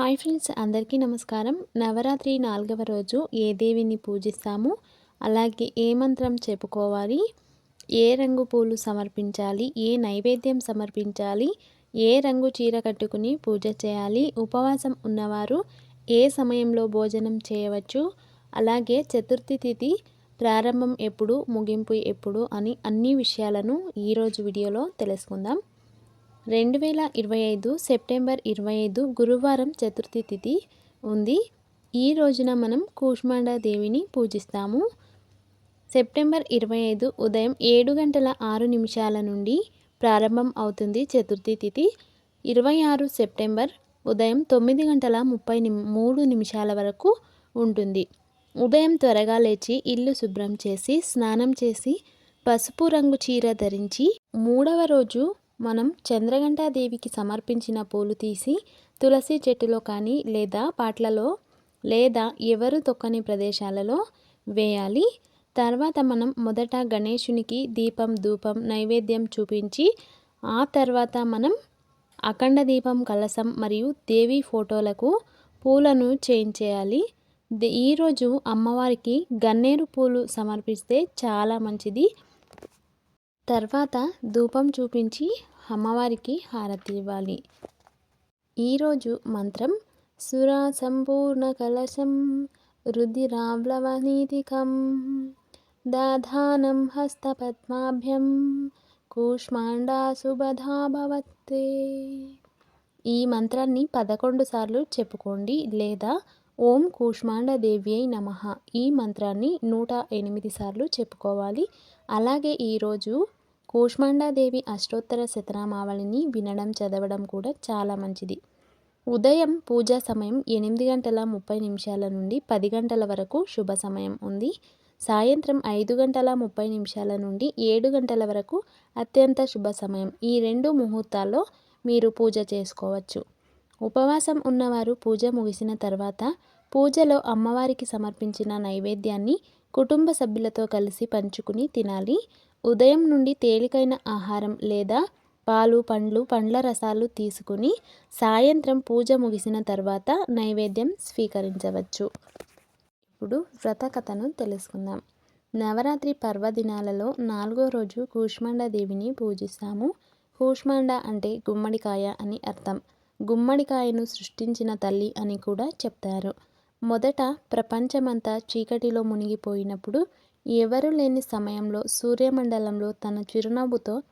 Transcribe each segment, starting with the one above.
Hi friends అందరికీ నమస్కారం. నవరాత్రి నాలుగవ రోజు ఏ దేవిని పూజిస్తాము? అలాగే ఏ మంత్రం చెప్పుకోవాలి? ఏ రంగు పూలు సమర్పించాలి? ఏ నైవేద్యం సమర్పించాలి? ఏ రంగు చీర కట్టుకుని పూజ చేయాలి? ఉపవాసం ఉన్నవారు ఏ సమయంలో భోజనం చేయవచ్చు? అలాగే చతుర్థి తిథి ప్రారంభం ఎప్పుడు? ముగింపు ఎప్పుడు? అని అన్ని విషయాలను ఈరోజు వీడియోలో తెలుసుకుందాం. రెండు వేల ఇరవై ఐదు సెప్టెంబర్ ఇరవై ఐదు గురువారం చతుర్థి తిథి ఉంది. ఈ రోజున మనం కూష్మాండా దేవిని పూజిస్తాము. సెప్టెంబర్ ఇరవై ఐదు ఉదయం ఏడు గంటల ఆరు నిమిషాల నుండి ప్రారంభం అవుతుంది చతుర్థి తిథి. ఇరవై ఆరు సెప్టెంబర్ ఉదయం తొమ్మిది గంటల ముప్పై మూడు నిమిషాల వరకు ఉంటుంది. ఉదయం త్వరగా లేచి ఇల్లు శుభ్రం చేసి స్నానం చేసి పసుపు రంగు చీర ధరించి మూడవ రోజు మనం చంద్రగంటాదేవికి సమర్పించిన పూలు తీసి తులసి చెట్టులో కానీ లేదా పాట్లలో లేదా ఎవరు తొక్కని ప్రదేశాలలో వేయాలి. తర్వాత మనం మొదట గణేషునికి దీపం ధూపం నైవేద్యం చూపించి ఆ తర్వాత మనం అఖండ దీపం కలసం మరియు దేవి ఫోటోలకు పూలను చేయించేయాలి ఈరోజు అమ్మవారికి గన్నేరు పూలు సమర్పిస్తే చాలా మంచిది. తర్వాత ధూపం చూపించి అమ్మవారికి హారతి ఇవ్వాలి. ఈరోజు మంత్రం సురా సంపూర్ణ కలశం రుధిరావ్లవనీతికం దాధానం హస్తపద్మాభ్యం కూష్మాండా సుబధా భవత్తే ఈ మంత్రాన్ని పదకొండు సార్లు చెప్పుకోండి లేదా ఓం కూష్మాండదేవి అయి నమ. ఈ మంత్రాన్ని నూట ఎనిమిది సార్లు చెప్పుకోవాలి. అలాగే ఈరోజు కూష్మాండాదేవి అష్టోత్తర శతనామావళిని వినడం చదవడం కూడా చాలా మంచిది. ఉదయం పూజా సమయం ఎనిమిది గంటల ముప్పై నిమిషాల నుండి పది గంటల వరకు శుభ సమయం ఉంది. సాయంత్రం ఐదు గంటల ముప్పై నిమిషాల నుండి ఏడు గంటల వరకు అత్యంత శుభ సమయం. ఈ రెండు ముహూర్తాల్లో మీరు పూజ చేసుకోవచ్చు. ఉపవాసం ఉన్నవారు పూజ ముగిసిన తర్వాత పూజలో అమ్మవారికి సమర్పించిన నైవేద్యాన్ని కుటుంబ సభ్యులతో కలిసి పంచుకుని తినాలి. ఉదయం నుండి తేలికైన ఆహారం లేదా పాలు పండ్లు పండ్ల రసాలు తీసుకుని సాయంత్రం పూజ ముగిసిన తర్వాత నైవేద్యం స్వీకరించవచ్చు. ఇప్పుడు వ్రత కథను తెలుసుకుందాం. నవరాత్రి పర్వదినాలలో నాలుగో రోజు కూష్మాండ దేవిని పూజిస్తాము. కూష్మాండ అంటే గుమ్మడికాయ అని అర్థం. గుమ్మడికాయను సృష్టించిన తల్లి అని కూడా చెప్తారు. మొదట ప్రపంచమంతా చీకటిలో మునిగిపోయినప్పుడు ఎవరు లేని సమయంలో సూర్యమండలంలో తన చిరునవ్వుతో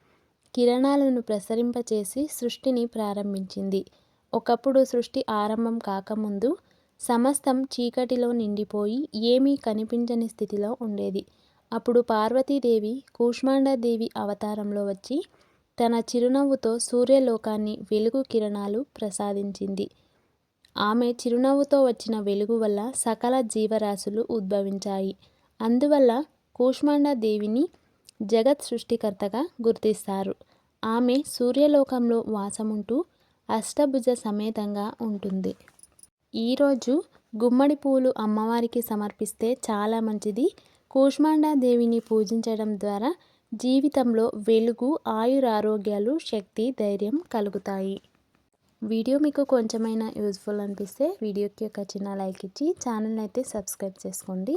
కిరణాలను ప్రసరింపచేసి సృష్టిని ప్రారంభించింది. ఒకప్పుడు సృష్టి ఆరంభం కాకముందు సమస్తం చీకటిలో నిండిపోయి ఏమీ కనిపించని స్థితిలో ఉండేది. అప్పుడు పార్వతీదేవి కూష్మాండదేవి అవతారంలో వచ్చి తన చిరునవ్వుతో సూర్యలోకాన్ని వెలుగు కిరణాలు ప్రసాదించింది. ఆమె చిరునవ్వుతో వచ్చిన వెలుగు వల్ల సకల జీవరాశులు ఉద్భవించాయి. అందువల్ల కూష్మాండా దేవిని జగత్ సృష్టికర్తగా గుర్తిస్తారు. ఆమె సూర్యలోకంలో వాసముంటూ అష్టభుజ సమేతంగా ఉంటుంది. ఈరోజు గుమ్మడి పూలు అమ్మవారికి సమర్పిస్తే చాలా మంచిది. కూష్మాండా దేవిని పూజించడం ద్వారా జీవితంలో వెలుగు ఆయురారోగ్యాలు శక్తి ధైర్యం కలుగుతాయి. వీడియో మీకు కొంచెమైనా యూజ్ఫుల్ అనిపిస్తే వీడియోకి ఒక చిన్న లైక్ ఇచ్చి ఛానల్ అయితే సబ్స్క్రైబ్ చేసుకోండి.